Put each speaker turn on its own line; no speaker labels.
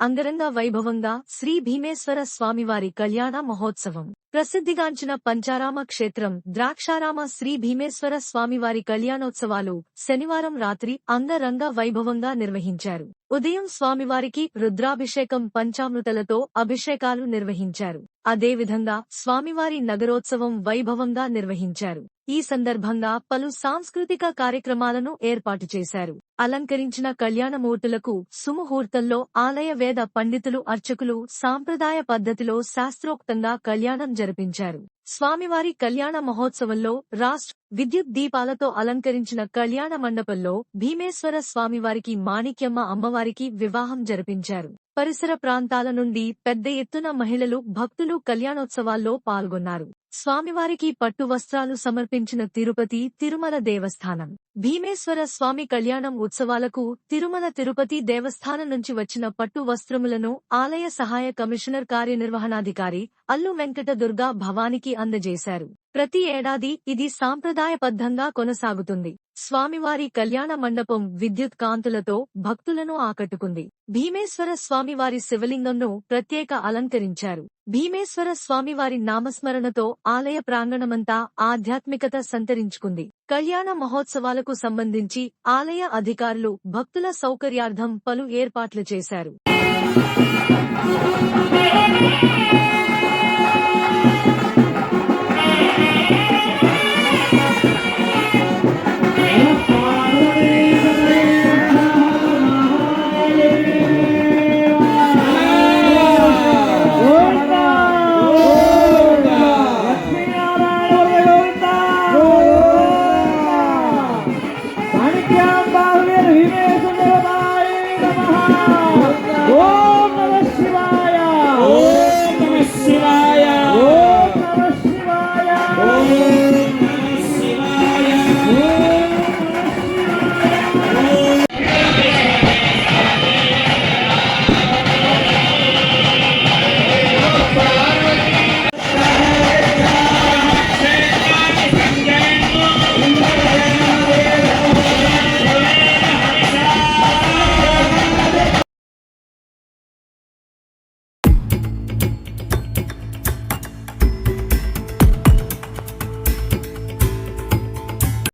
అంగరంగ వైభవంగా శ్రీ భీమేశ్వర స్వామివారి కళ్యాణ మహోత్సవం. ప్రసిద్ధిగాంచిన పంచారామ క్షేత్రం ద్రాక్షారామ శ్రీ భీమేశ్వర స్వామివారి కళ్యాణోత్సవాలు శనివారం రాత్రి అంగరంగ వైభవంగా నిర్వహించారు. ఉదయం స్వామివారికి రుద్రాభిషేకం పంచామృతలతో అభిషేకాలు నిర్వహించారు. అదేవిధంగా స్వామివారి నగరోత్సవం వైభవంగా నిర్వహించారు. ఈ సందర్భంగా పలు సాంస్కృతిక కార్యక్రమాలను ఏర్పాటు చేశారు. అలంకరించిన కళ్యాణమూర్తులకు సుముహూర్తంలో ఆలయ వేద పండితులు అర్చకులు సాంప్రదాయ పద్ధతిలో శాస్త్రోక్తంగా కళ్యాణం జరిపించారు. స్వామివారి కళ్యాణ మహోత్సవంలో రాష్ట్ర విద్యుత్ దీపాలతో అలంకరించిన కళ్యాణ మండపంలో భీమేశ్వర స్వామివారికి మాణిక్యమ్మ అమ్మవారికి వివాహం జరిపించారు. పరిసర ప్రాంతాల నుండి పెద్ద ఎత్తున మహిళలు భక్తులు కళ్యాణోత్సవాల్లో పాల్గొన్నారు. స్వామివారికి పట్టు వస్త్రాలు సమర్పించిన తిరుపతి తిరుమల దేవస్థానం. భీమేశ్వర స్వామి కళ్యాణం ఉత్సవాలకు తిరుమల తిరుపతి దేవస్థానం నుంచి వచ్చిన పట్టు వస్త్రములను ఆలయ సహాయ కమిషనర్ కార్యనిర్వహణాధికారి అల్లు వెంకట దుర్గా భవానికి అందజేశారు. ప్రతి ఏడాది ఇది సాంప్రదాయబద్ధంగా కొనసాగుతుంది. స్వామివారి కళ్యాణ మండపం విద్యుత్ కాంతులతో భక్తులను ఆకట్టుకుంది. భీమేశ్వర స్వామివారి శివలింగంను ప్రత్యేక అలంకరించారు. భీమేశ్వర స్వామివారి నామస్మరణతో ఆలయ ప్రాంగణమంతా ఆధ్యాత్మికత సంతరించుకుంది. కళ్యాణ మహోత్సవాలకు సంబంధించి ఆలయ అధికారులు భక్తుల సౌకర్యార్థం పలు ఏర్పాట్లు చేశారు.
Thank Não!